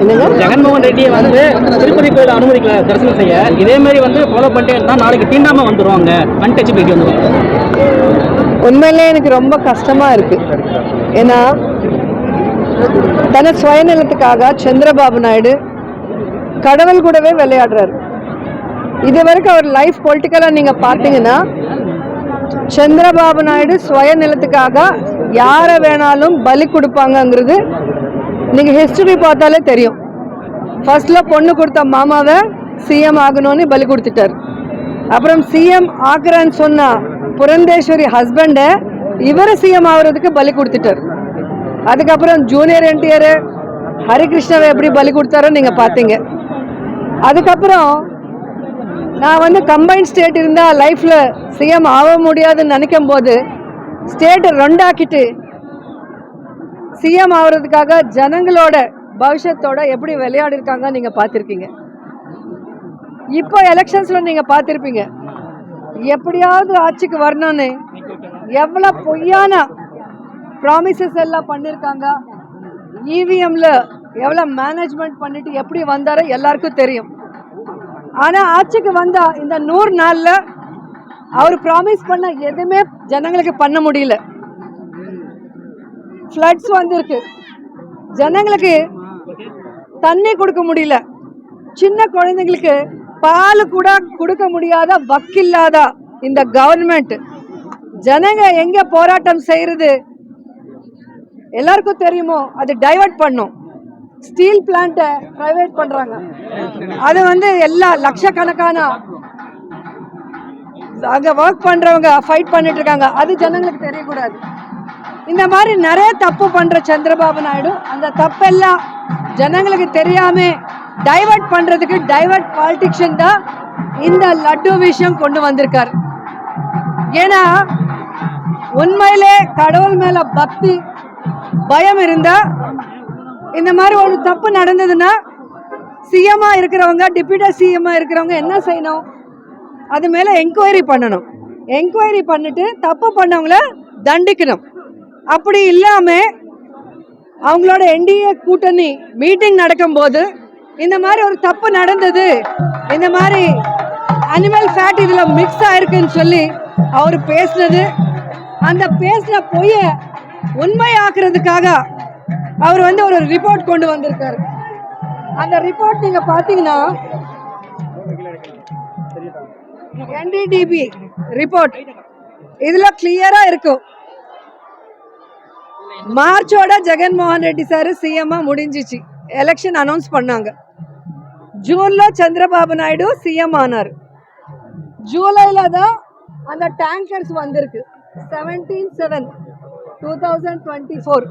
என்னங்க ஜெகன்மோகன் ரெட்டியை வந்து திருப்பதி கோயில் அனுமதிக்கல தரிசனம் செய்ய. இதே மாதிரி வந்து ஃபாலோ பண்ணிட்டே நாளைக்கு தீண்டாம வந்துருவாங்க. அன்டச்சபிலிட்டி வந்துருவாங்க உண்மையிலே எனக்கு ரொம்ப கஷ்டமா இருக்கு. ஏன்னா தன சுயநலத்துக்காக சந்திரபாபு நாயுடு கடவுள் கூடவே விளையாடுறாரு. இது வரைக்கும் அவர் லைஃப் பொலிட்டிக்கலாக நீங்கள் பார்த்தீங்கன்னா சந்திரபாபு நாயுடு சுயநலத்துக்காக யாரை வேணாலும் பலி கொடுப்பாங்கங்கிறது நீங்கள் ஹிஸ்டரி பார்த்தாலே தெரியும். ஃபர்ஸ்ட்ல பொண்ணு கொடுத்த மாமாவை சிஎம் ஆகணும்னு பலி கொடுத்துட்டார். அப்புறம் சிஎம் ஆக்குறான்னு சொன்ன புரந்தேஸ்வரி ஹஸ்பண்டை இவரை சிஎம் ஆகுறதுக்கு பலி கொடுத்துட்டார். அதுக்கப்புறம் ஜூனியர் என்டிஆர் ஹரிகிருஷ்ணாவை எப்படி பலி கொடுத்தாரோ நீங்கள் பார்த்தீங்க. அதுக்கப்புறம் நான் வந்து கம்பைன் ஸ்டேட் இருந்தால் லைஃப்பில் சிஎம் ஆக முடியாதுன்னு நினைக்கும் போது ஸ்டேட்டை ரெண்டாக்கிட்டு சிஎம் ஆகுறதுக்காக ஜனங்களோட பவிஷத்தோட எப்படி விளையாடிருக்காங்க நீங்க பார்த்துருக்கீங்க? இப்போ எலெக்ஷன்ஸ்ல நீங்க பார்த்துருப்பீங்க. எப்படியாவது ஆட்சிக்கு வரணும்னு எவ்வளோ பொய்யான ப்ராமிசஸ் எல்லாம் பண்ணியிருக்காங்க இவிஎம்ல எவ்வளோ மேனேஜ்மெண்ட் பண்ணிட்டு எப்படி வந்தாரோ எல்லாருக்கும் தெரியும். ஆனால் ஆட்சிக்கு வந்தா இந்த நூறு நாளில் அவர் ப்ராமிஸ் பண்ண எதுவுமே ஜனங்களுக்கு பண்ண முடியல. ஃப்ளட்ஸ் வந்திருக்கு. ஜனங்களுக்கு தண்ணி கொடுக்க முடியல. சின்ன குழந்தைங்களுக்கு பால் கூட கொடுக்க முடியாத வக்கில்லாத இந்த கவர்மெண்ட் ஜனங்க எங்க போராட்டம் செய்யறது? எல்லாருக்கும் தெரியுமோ? அது டைவர்ட் பண்ணும். ஸ்டீல் பிளான்ட்டை பிரைவேட் பண்றாங்க. அது வந்து எல்லா லட்சக்கணக்கான அங்க ஒர்க் பண்றவங்க ஃபைட் பண்ணிட்டு இருக்காங்க. அது ஜனங்களுக்கு தெரியக்கூடாது. இந்த மாதிரி நிறைய தப்பு பண்ற சந்திரபாபு நாயுடு அந்த தப்பெல்லாம் ஜனங்களுக்கு தெரியாம டைவர்ட் பண்றதுக்கு டைவர்ட் பாலிட்டிக்ஷன் தான் இந்த லட்டு விஷயம் கொண்டு வந்திருக்காரு. ஏன்னா உண்மையிலே கடவுள் மேல பக்தி பயம் இருந்தா இந்த மாதிரி ஒரு தப்பு நடந்ததுன்னா சிஎம்மா இருக்கிறவங்க டிப்யூட்டி சிஎம்மா இருக்கிறவங்க என்ன செய்யணும்? அது மேலே என்கொயரி பண்ணணும். என்கொயரி பண்ணிட்டு தப்பு பண்ணவங்கள தண்டிக்கணும். அப்படி இல்லாம அவங்களோட என்டிஏ கூட்டணி மீட்டிங் நடக்கும்போது இந்த மாதிரி ஒரு தப்பு நடந்தது. இந்த மாதிரி அனிமல் ஃபேட் இதுல மிக்ஸ் ஆயிருக்குன்னு சொல்லி அவர் பேசுனது. அந்த பேசின பொய்ய உண்மையாக்குறதுக்காக அவர் வந்து ஒரு ரிப்போர்ட் கொண்டு வந்திருக்காரு. அந்த ரிப்போர்ட் நீங்க பாத்தீங்கன்னா என்டிடிபி ரிப்போர்ட் இதுல கிளியரா இருக்கும். மார்ச்சோட ஜெகன்மோகன் ரெட்டி சார் சிஎம்மா முடிஞ்சிச்சு. எலெக்ஷன் அனௌன்ஸ் பண்ணாங்க. ஜூன்ல சந்திரபாபு நாயுடு சிஎம் ஆனார். ஜூலைல தான் அந்த டேங்கர்ஸ் வந்திருக்கு. Seventeen seven two thousand twenty four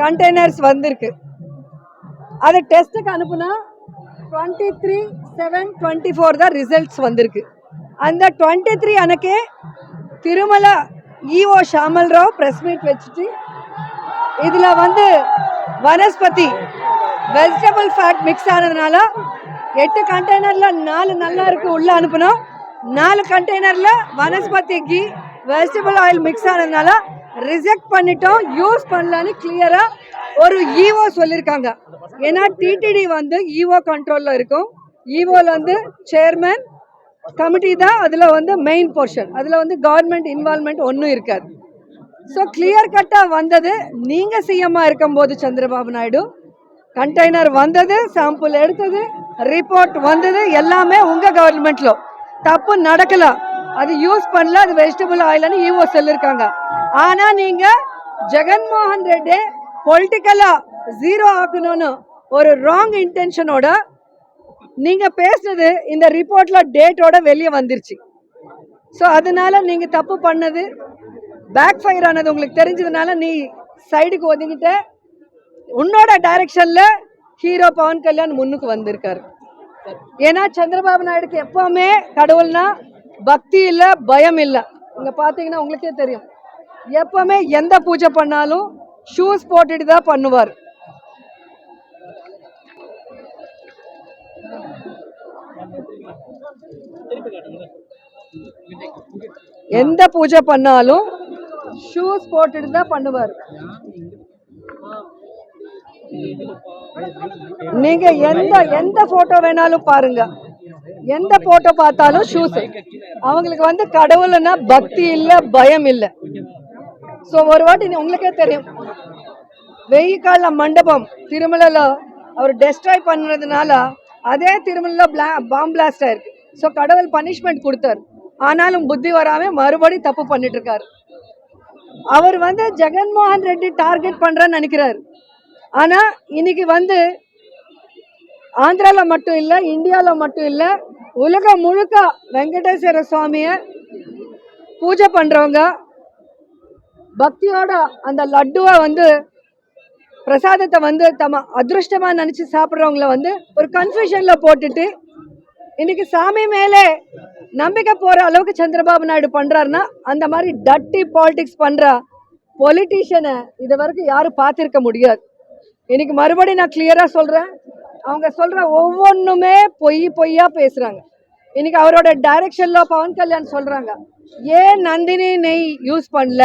containers வந்திருக்கு. அது டெஸ்ட்டுக்கு அனுப்புனா twenty three seven twenty four தான் ரிசல்ட்ஸ் வந்திருக்கு. அந்த டுவெண்ட்டி த்ரீ அன்னைக்கே Tirumala EO Shyamal Rao press meet வச்சுட்டு இதில் வந்து வனஸ்பதி வெஜிடபிள் ஃபேட் மிக்ஸ் ஆனதுனால எட்டு கண்டெய்னரில் நாலு நல்லா இருக்கு உள்ளே அனுப்பணும் நாலு கண்டெய்னரில் vanaspati ghee vegetable oil mix ஆனதுனால ரிஜெக்ட் பண்ணிட்டோம் யூஸ் பண்ணலான்னு கிளியராக ஒரு ஈஓ சொல்லியிருக்காங்க ஏன்னா டிடிடி வந்து ஈஓ கண்ட்ரோலில் இருக்கும். ஈஓவில் வந்து சேர்மன் கமிட்டி தான் அதில் வந்து மெயின் போர்ஷன் அதில் வந்து கவர்மெண்ட் இன்வால்மெண்ட் ஒன்றும் இருக்காது. ஸோ கிளியர் கட்டாக வந்தது. நீங்கள் சிஎம்மாக இருக்கும்போது சந்திரபாபு நாயுடு கண்டெய்னர் வந்தது சாம்பிள் எடுத்தது ரிப்போர்ட் வந்தது எல்லாமே உங்கள் கவர்மெண்ட்டில் தப்பு நடக்கலாம் அது யூஸ் பண்ணல அது வெஜிடபிள் ஆயில்னு ஈஓ சொல்லியிருக்காங்க ஆனால் நீங்கள் ஜெகன்மோகன் ரெட்டி பொலிட்டிக்கலாக ஜீரோ ஆக்கணும்னு ஒரு ராங் இன்டென்ஷனோட நீங்க பேசுனது இந்த ரிப்போர்ட்ல டேட்டோட வெளியே வந்துருச்சு. ஸோ அதனால நீங்க தப்பு பண்ணது பேக் ஃபயர் ஆனது உங்களுக்கு தெரிஞ்சதுனால நீ சைடுக்கு ஒதுங்கிட்ட. உன்னோட டைரக்ஷன்ல ஹீரோ பவன் கல்யாண் முன்னுக்கு வந்திருக்காரு. ஏன்னா சந்திரபாபு நாயுடுக்கு எப்பவுமே கடவுள்னா பக்தி இல்லை பயம் இல்லை. இங்கே பார்த்தீங்கன்னா உங்களுக்கே தெரியும். எப்பவுமே எந்த பூஜை பண்ணாலும் ஷூஸ் போட்டுட்டு தான் பண்ணுவார். எந்த பூஜை பண்ணாலும் ஷூஸ் போட்டுட்டு தான் பண்ணுவார். நீங்க எந்த எந்த போட்டோ வேணாலும் பாருங்க. எந்த போட்டோ பார்த்தாலும் ஷூஸ் அவங்களுக்கு வந்து கடவுள்னா பக்தி இல்ல பயம் இல்ல. சோ ஒரு வாட்டி உங்களுக்கே தெரியும். வெயில் கால மண்டபம் திருமலையில அவர் டெஸ்ட்ராய் பண்ணதுனால அதே திருமலையில பிளா பாம் பிளாஸ்ட் ஆயிருக்கு. ஸோ கடவுள் பனிஷ்மெண்ட் கொடுத்தாரு. ஆனாலும் புத்தி வராம மறுபடி தப்பு பண்ணிட்டு இருக்காரு அவர் வந்து ஜெகன்மோகன் ரெட்டி டார்கெட் பண்ணுறேன்னு நினைக்கிறாரு. ஆனால் இன்னைக்கு வந்து ஆந்திராவில் மட்டும் இல்லை இந்தியாவில் மட்டும் இல்லை உலகம் முழுக்க வெங்கடேஸ்வர சுவாமியை பூஜை பண்ணுறவங்க பக்தியோட அந்த லட்டுவை வந்து பிரசாதத்தை வந்து தம அதிருஷ்டமாக நினச்சி சாப்பிட்றவங்கள வந்து ஒரு கன்ஃபியூஷனில் போட்டுட்டு இன்னைக்கு சாமி மேலே நம்பிக்கை போகிற அளவுக்கு சந்திரபாபு நாயுடு பண்ணுறாருன்னா அந்த மாதிரி டட்டி பாலிடிக்ஸ் பண்ணுற பொலிட்டீஷியனை இது வரைக்கும் யாரும் பார்த்துருக்க முடியாது. இன்னைக்கு மறுபடியும் நான் கிளியராக சொல்கிறேன் அவங்க சொல்கிற ஒவ்வொன்றுமே பொய் பொய்யா பேசுகிறாங்க இன்னைக்கு அவரோட டைரக்ஷனில் பவன் கல்யாண் சொல்கிறாங்க ஏன் நந்தினி நெய் யூஸ் பண்ணல?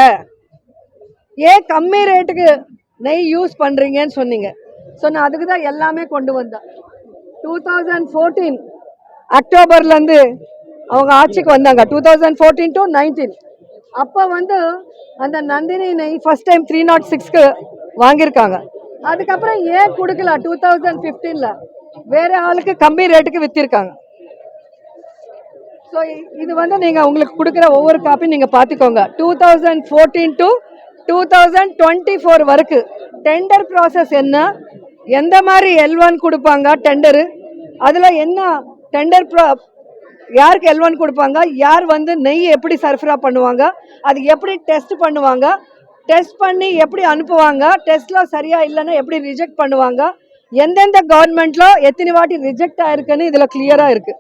ஏன் கம்மி ரேட்டுக்கு நெய் யூஸ் பண்ணுறீங்கன்னு சொன்னீங்க. ஸோ நான் அதுக்கு தான் எல்லாமே கொண்டு வந்தேன். டூ தௌசண்ட் ஃபோர்டீன் அக்டோபர்லேருந்து அவங்க ஆட்சிக்கு வந்தாங்க. Two thousand fourteen to nineteen அப்போ வந்து அந்த நந்தினி நெய் ஃபஸ்ட் டைம் த்ரீ நாட் சிக்ஸ்க்கு வாங்கியிருக்காங்க. அதுக்கப்புறம் ஏன் கொடுக்கல டூ தௌசண்ட் ஃபிஃப்டீனில் வேறு ஆளுக்கு கம்மி ரேட்டுக்கு விற்றுருக்காங்க ஸோ இது வந்து நீங்கள் உங்களுக்கு கொடுக்குற ஒவ்வொரு காப்பியும் நீங்கள் பார்த்துக்கோங்க. Two thousand fourteen to two thousand twenty four வரைக்கும் டெண்டர் ப்ராசஸ் என்ன? எந்த மாதிரி எல் ஒன் கொடுப்பாங்க டெண்டரு அதில் என்ன டெண்டர் ப்ரா யாருக்கு எல் ஒன் கொடுப்பாங்க? யார் வந்து நெய் எப்படி சர்ஃபரா பண்ணுவாங்க? அது எப்படி டெஸ்ட் பண்ணுவாங்க? டெஸ்ட் பண்ணி எப்படி அனுப்புவாங்க? டெஸ்ட்லாம் சரியா இல்லைன்னா எப்படி ரிஜெக்ட் பண்ணுவாங்க? எந்தெந்த கவர்மெண்ட்டில் எத்தனை வாட்டி ரிஜெக்ட் ஆயிருக்குன்னு இதில் கிளியராக இருக்குது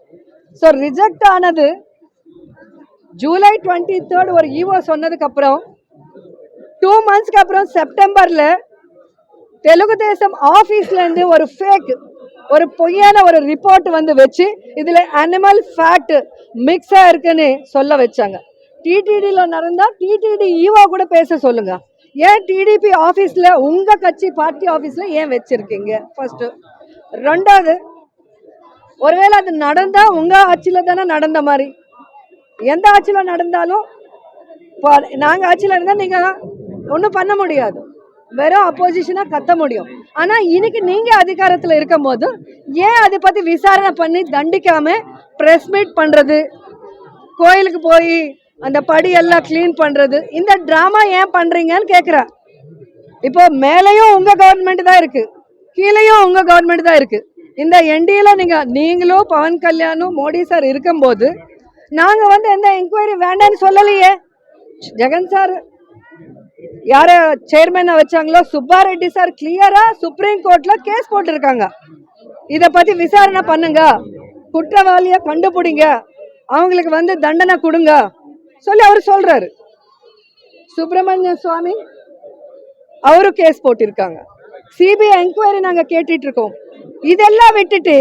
ஸோ ரிஜெக்ட் ஆனது ஜூலை டுவெண்ட்டி தேர்ட் ஒரு ஈவோ சொன்னதுக்கப்புறம் டூ மந்த்ஸ்க்கு அப்புறம் செப்டம்பரில் தெலுங்கு தேசம் ஆஃபீஸ்லேருந்து ஒரு ஃபேக் ஒரு பொய்யான ஒரு ரிப்போர்ட் வந்து வச்சு இதில் அனிமல் ஃபேட்டு மிக்ஸாக இருக்குன்னு சொல்ல வச்சாங்க. டிடிடியில் நடந்தால் டிடிடி ஈவா கூட பேச சொல்லுங்கள் ஏன் டிடிபி ஆஃபீஸில் உங்கள் கட்சி பார்ட்டி ஆஃபீஸில் ஏன் வச்சுருக்கீங்க? ஃபஸ்ட்டு ரெண்டாவது ஒருவேளை அது நடந்தால் உங்கள் ஆட்சியில் தானே நடந்த மாதிரி. எந்த ஆட்சியில் நடந்தாலும் இப்போ நாங்கள் ஆட்சியில் இருந்தால் நீங்கள் ஒன்றும் பண்ண முடியாது. வெறும் அப்போசிஷனாக கத்த முடியும். ஆனால் இன்னைக்கு நீங்கள் அதிகாரத்தில் இருக்கும் போது ஏன் அதை பற்றி விசாரணை பண்ணி தண்டிக்காமல் ப்ரெஸ் மீட் பண்ணுறது கோயிலுக்கு போய் அந்த படியெல்லாம் க்ளீன் பண்ணுறது இந்த ட்ராமா ஏன் பண்ணுறீங்கன்னு கேட்குறா இப்போ மேலேயும் உங்கள் கவர்மெண்ட் தான் இருக்குது கீழேயும் உங்கள் கவர்மெண்ட் தான் இருக்குது இந்த என்டிஏல நீங்கள் நீங்களும் பவன் கல்யாணும் மோடி சார் இருக்கும்போது நாங்கள் வந்து எந்த என்கொயரி வேண்டாம்னு சொல்லலையே. ஜெகன் சார் யார சேர்மேனை வச்சாங்களோ சுப்பாரெட்டி சார் கிளியரா சுப்ரீம் கோர்ட்ல கேஸ் போட்டிருக்காங்க. இத பத்தி விசாரணை பண்ணுங்க. குற்றவாளிய கண்டுபிடிங்க. அவங்களுக்கு வந்து தண்டனை கொடுங்க. சொல்லி அவர் சொல்றாரு. சுப்பிரமணிய சுவாமி அவரும் கேஸ் போட்டிருக்காங்க. சிபிஐ என்கொயரி நாங்க கேட்டுட்டு இருக்கோம். இதெல்லாம் விட்டுட்டு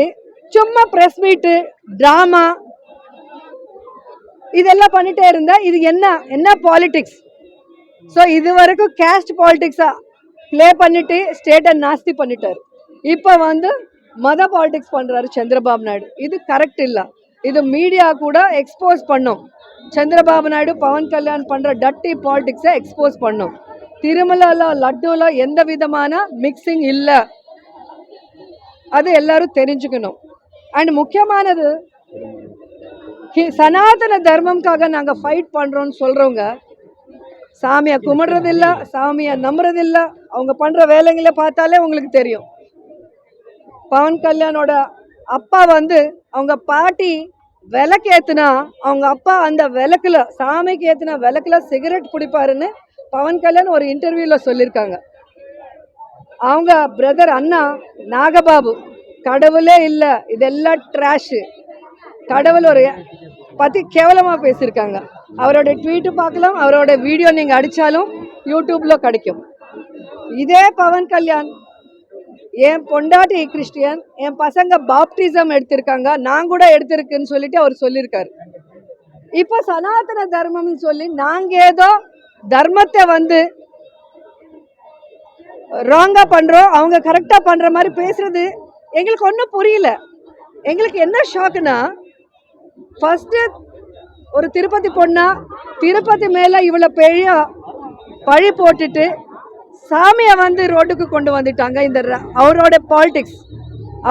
சும்மா பிரஸ் மீட்டு டிராமா இதெல்லாம் பண்ணிட்டே இருந்தா இது என்ன என்ன பாலிடிக்ஸ் ஸோ இது வரைக்கும் கேஸ்ட் பாலிட்டிக்ஸை ப்ளே பண்ணிட்டு ஸ்டேட்டை நாஸ்தி பண்ணிட்டார். இப்போ வந்து மத பாலிடிக்ஸ் பண்ணுறாரு சந்திரபாபு நாயுடு. இது கரெக்ட் இல்லை. இது மீடியா கூட எக்ஸ்போஸ் பண்ணும். சந்திரபாபு நாயுடு பவன் கல்யாண் பண்ணுற டட்டி பாலிடிக்ஸை எக்ஸ்போஸ் பண்ணும். திருமலால லட்டுல எந்த விதமான மிக்சிங் இல்லை. அது எல்லாரும் தெரிஞ்சுக்கணும். அண்ட் முக்கியமானது சனாதன தர்மம்காக நாங்கள் ஃபைட் பண்ணுறோன்னு சொல்கிறவங்க சாமியை கும்பிடுறதில்ல சாமியை நம்புறதில்ல. அவங்க பண்ற வேலைங்களை பார்த்தாலே உங்களுக்கு தெரியும். பவன் கல்யாணோட அப்பா வந்து அவங்க பாட்டி விளக்கு ஏத்துனா அவங்க அப்பா அந்த விளக்குல சாமிக்கு ஏத்துன விளக்குல சிகரெட் பிடிப்பாருன்னு பவன் கல்யாண் ஒரு இன்டர்வியூல சொல்லியிருக்காங்க. அவங்க பிரதர் அண்ணா நாகபாபு கடவுளே இல்லை இதெல்லாம் ட்ராஷு கடவுள் ஒரு பற்றி கேவலமாக பேசியிருக்காங்க. அவரோட ட்வீட்டு பார்க்கலாம் அவரோட வீடியோ நீங்கள் அடித்தாலும் யூடியூப்பில் கிடைக்கும். இதே பவன் கல்யாண் என் பொண்டாட்டி கிறிஸ்டியன் என் பசங்க பாப்டிசம் எடுத்திருக்காங்க நான் கூட எடுத்திருக்குன்னு சொல்லிட்டு அவர் சொல்லியிருக்காரு. இப்போ சனாதன தர்மம்னு சொல்லி நாங்கள் ஏதோ தர்மத்தை வந்து ராங்காக பண்ணுறோம் அவங்க கரெக்டாக பண்ணுற மாதிரி பேசுறது எங்களுக்கு ஒன்றும் புரியல. எங்களுக்கு என்ன ஷாக்குன்னா ஃபஸ்ட்டு ஒரு திருப்பதி பொண்ணா திருப்பதி மேலே இவ்வளோ பெரிய பழி போட்டுட்டு சாமியை வந்து ரோட்டுக்கு கொண்டு வந்துட்டாங்க. இந்த அவரோட பாலிடிக்ஸ்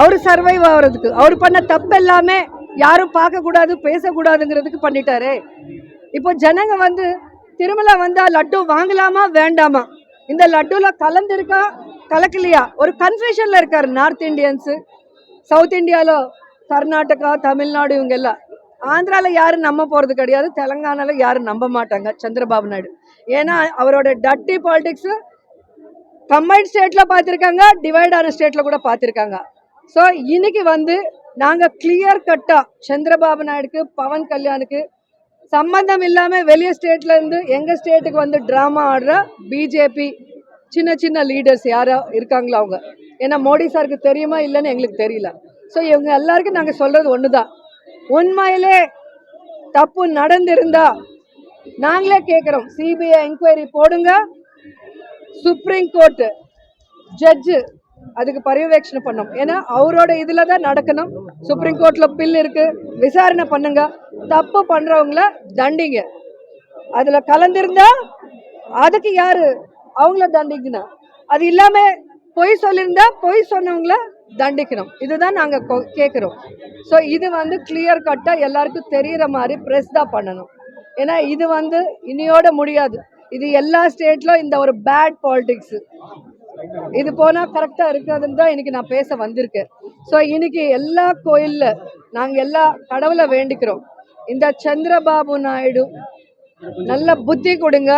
அவர் சர்வைவ் ஆகிறதுக்கு அவர் பண்ண தப்பு எல்லாமே யாரும் பார்க்கக்கூடாது பேசக்கூடாதுங்கிறதுக்கு பண்ணிட்டாரு. இப்போ ஜனங்க வந்து திருமலை வந்தால் லட்டு வாங்கலாமா வேண்டாமா? இந்த லட்டுல கலந்துருக்கா கலக்கலையா? ஒரு கன்ஃபியூஷனில் இருக்கார் நார்த் இந்தியன்ஸு சவுத் இந்தியாவில் கர்நாடகா தமிழ்நாடு இவங்க எல்லாம் ஆந்திராவில் யாரும் நம்ப போகிறது கிடையாது தெலங்கானால யாரும் நம்ப மாட்டாங்க சந்திரபாபு நாயுடு. ஏன்னா அவரோட டட்டி பாலிடிக்ஸ் கம்பைன் ஸ்டேட்டில் பார்த்துருக்காங்க டிவைட் ஆன ஸ்டேட்டில் கூட பார்த்துருக்காங்க. ஸோ இன்னைக்கு வந்து நாங்கள் கிளியர் கட்டாக சந்திரபாபு நாயுடுக்கு பவன் கல்யாணுக்கு சம்மந்தம் இல்லாமல் வெளிய ஸ்டேட்ல இருந்து எங்கள் ஸ்டேட்டுக்கு வந்து ட்ராமா ஆடுற பிஜேபி சின்ன சின்ன லீடர்ஸ் யாரோ இருக்காங்களோ அவங்க. ஏன்னா மோடி சாருக்கு தெரியுமா இல்லைன்னு எங்களுக்கு தெரியல. ஸோ இவங்க எல்லாருக்கும் நாங்கள் சொல்கிறது ஒன்று தான் உண்மையிலே தப்பு நடந்திருந்தா நாங்களே கேட்குறோம் சிபிஐ என்கொயரி போடுங்க. சுப்ரீம் கோர்ட்டு ஜட்ஜு அதுக்கு பரியவேட்சணை பண்ணோம் ஏன்னா அவரோட இதில் தான் நடக்கணும். சுப்ரீம் கோர்ட்டில் பில் இருக்குது விசாரணை பண்ணுங்க. தப்பு பண்ணுறவங்கள தண்டிங்க. அதில் கலந்திருந்தா அதுக்கு யார்? அவங்கள தண்டிங்கண்ணா அது இல்லாமல் பொய் சொல்லியிருந்தா பொய் சொன்னவங்கள தண்டிக்கணும். இதுதான் நாங்கள் கேட்குறோம் ஸோ இது வந்து கிளியர் கட்டாக எல்லாருக்கும் தெரிகிற மாதிரி ப்ரெஸ் தான் பண்ணணும். ஏன்னா இது வந்து இனியோட முடியாது. இது எல்லா ஸ்டேட்லும் இந்த ஒரு பேட் பாலிடிக்ஸு இது போனால் கரெக்டாக இருக்காதுன்னு தான் இன்றைக்கி நான் பேச வந்திருக்கேன். ஸோ இன்றைக்கி எல்லா கோயிலில் நாங்கள் எல்லா கடவுளை வேண்டிக்கிறோம். இந்த சந்திரபாபு நாயுடு நல்ல புத்தி கொடுங்க.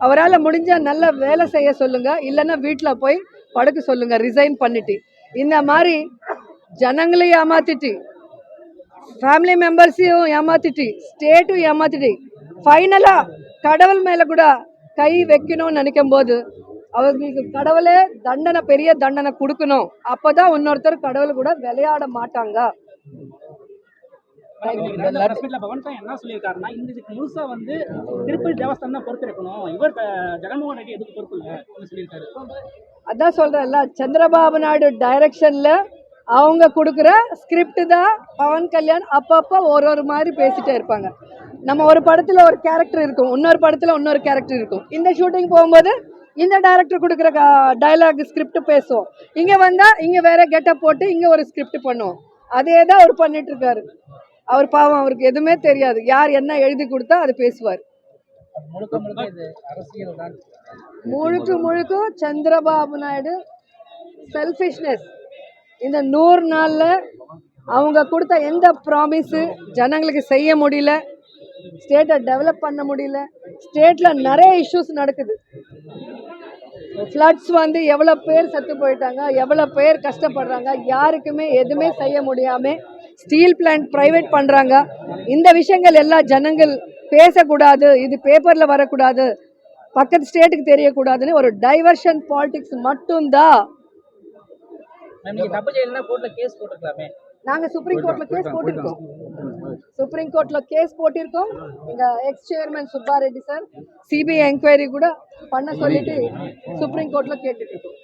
அவரால் முடிஞ்சால் நல்ல வேலை செய்ய சொல்லுங்கள் இல்லைன்னா வீட்டில் போய் படுக்க சொல்லுங்கள் ரிசைன் பண்ணிட்டு. இந்த மாதிரி ஜனங்களையும் ஏமாத்திட்டு ஃபேமிலி மெம்பர்ஸையும் ஏமாத்திட்டு ஸ்டேட்டும் ஏமாத்திட்டு ஃபைனலாக கடவுள் மேலே கூட கை வைக்கணும்னு நினைக்கும் போது அவங்களுக்கு கடவுளே தண்டனை பெரிய தண்டனை கொடுக்கணும். அப்போ தான் இன்னொருத்தர் கடவுள் கூட விளையாட மாட்டாங்க. பவன் என்ன சொல்லியிருக்காருன்னா இந்த இதுக்கு முழுசா வந்து திருப்பதி தேவஸ்தானம் தான் பொறுப்பேற்கணும் இவர் ஜெகன்மோகன் ரெட்டி எதுக்கு பொறுப்பு இல்லை சொல்லியிருக்காரு. அதான் சொல்றேன்ல சந்திரபாபு நாயுடு டைரக்ஷன்ல அவங்க கொடுக்குற ஸ்கிரிப்ட் தான் பவன் கல்யாண் அப்பப்போ ஒரு ஒரு மாதிரி பேசிட்டே இருப்பாங்க. நம்ம ஒரு படத்துல ஒரு கேரக்டர் இருக்கும் இன்னொரு படத்துல இன்னொரு கேரக்டர் இருக்கும். இந்த ஷூட்டிங் போகும்போது இந்த டைரக்டர் கொடுக்குற டயலாக் ஸ்கிரிப்ட் பேசுவோம். இங்க வந்தா இங்க வேற கெட்டப் போட்டு இங்க ஒரு ஸ்கிரிப்ட் பண்ணுவோம். அதே தான் அவர் பண்ணிட்டு இருக்காரு. அவர் பாவம் அவருக்கு எதுவுமே தெரியாது. யார் என்ன எழுதி கொடுத்தா அது பேசுவார். முழுக்க முழுக்க முழுக்க முழுக்க சந்திரபாபு நாயுடு செல்ஃபிஷ்னஸ் இந்த நூறு நாளில் அவங்க கொடுத்த எந்த ப்ராமிஸு ஜனங்களுக்கு செய்ய முடியல ஸ்டேட்டை டெவலப் பண்ண முடியல ஸ்டேட்டில் நிறைய இஷ்யூஸ் நடக்குது. ஃப்ளட்ஸ் வந்து எவ்வளோ பேர் செத்து போயிட்டாங்க எவ்வளோ பேர் கஷ்டப்படுறாங்க யாருக்குமே எதுவுமே செய்ய முடியாமல் ஸ்டீல் பிளான்ட் ப்ரைவேட் பண்ணுறாங்க இந்த விஷயங்கள் எல்லாம் ஜனங்கள் பேசக்கூடாது இது பேப்பரில் வரக்கூடாது பக்கத்து ஸ்டேட்டுக்கு தெரியக்கூடாதுன்னு ஒரு டைவர்ஷன் பாலிடிக்ஸ் மட்டும்தான். நீங்க தப்பு செய்யலன்னா கோர்ட்ல கேஸ் சுப்ரீம் போட்டிருக்கோம். சுப்ரீம் கோர்ட்டில் கேஸ் போட்டிருக்கோம். எங்கள் ex chairman Subbareddy sir CBI enquiry கூட பண்ண சொல்லிட்டு சுப்ரீம் கோர்ட்டில் கேட்டுட்டு இருக்கோம்.